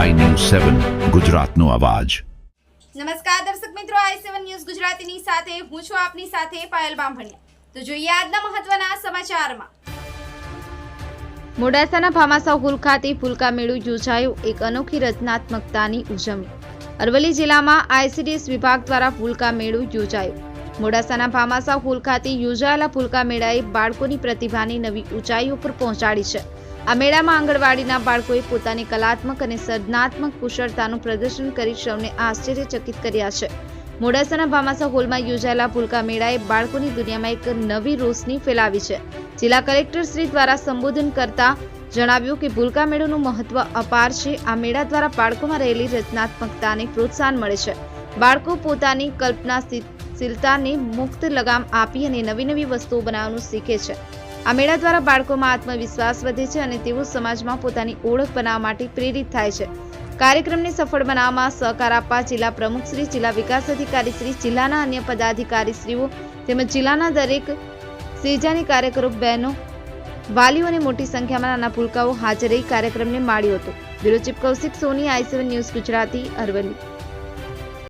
સેવન ગુજરાતનો અવાજ. નમસ્કાર દર્શક મિત્રો આઈ સેવન ન્યૂઝ ગુજરાતીની સાથે હું છું આપની સાથે પાયલ બામભણિયા. તો જોઈએ આજના મહત્વના સમાચારમાં. મોડાસાના ભામાસા હુલ ખાતે ફુલકા મેળું યોજાયું એક અનોખી રચનાત્મકતાની ઉજવણી. અરવલ્લી જિલ્લામાં આઈસીડીએસ વિભાગ દ્વારા ફુલકા મેળું યોજાયું. મોડાસાના ભામાસા હુલ ખાતે યોજાયેલા ફુલકા મેળાએ બાળકોની પ્રતિભાની નવી ઊંચાઈઓ પર પહોંચાડી છે. આ મેળામાં આંગણવાડીના બાળકોએ પોતાની કલાત્મક અને સર્જનાત્મક કુશળતાનું પ્રદર્શન કરી સૌને આશ્ચર્યચકિત કર્યા છે. મોડાસાના ભામાસા હોલમાં યોજાયેલા ભૂલકા મેળાએ બાળકોની દુનિયામાં એક નવી રોશની ફેલાવી છે. જિલ્લા કલેક્ટર શ્રી દ્વારા સંબોધન કરતા જણાવ્યું કે ભૂલકા મેળોનું મહત્વ અપાર છે. આ મેળા દ્વારા બાળકોમાં રહેલી રચનાત્મકતાને પ્રોત્સાહન મળે છે. બાળકો પોતાની કલ્પનાશીલતાને મુક્ત લગામ આપી અને નવી નવી વસ્તુઓ બનાવવાનું શીખે છે. આ મેળા દ્વારા બાળકોમાં આત્મવિશ્વાસ વધે છે અને તેઓ સમાજમાં પોતાની ઓળખ બનાવવા માટે પ્રેરિત થાય છે. કાર્યક્રમને સફળ બનાવવામાં સહકાર આપવા જિલ્લા પ્રમુખ શ્રી, જિલ્લા વિકાસ અધિકારી શ્રી, જિલ્લાના અન્ય પદાધિકારીશ્રીઓ તેમજ જિલ્લાના દરેક સેજાની કાર્યકરો, બહેનો, વાલીઓ અને મોટી સંખ્યામાં નાના પુલકાઓ હાજર રહી કાર્યક્રમને માણ્યો હતો. Bureau chief Kaushik Soni, I news Gujarati Aravalli.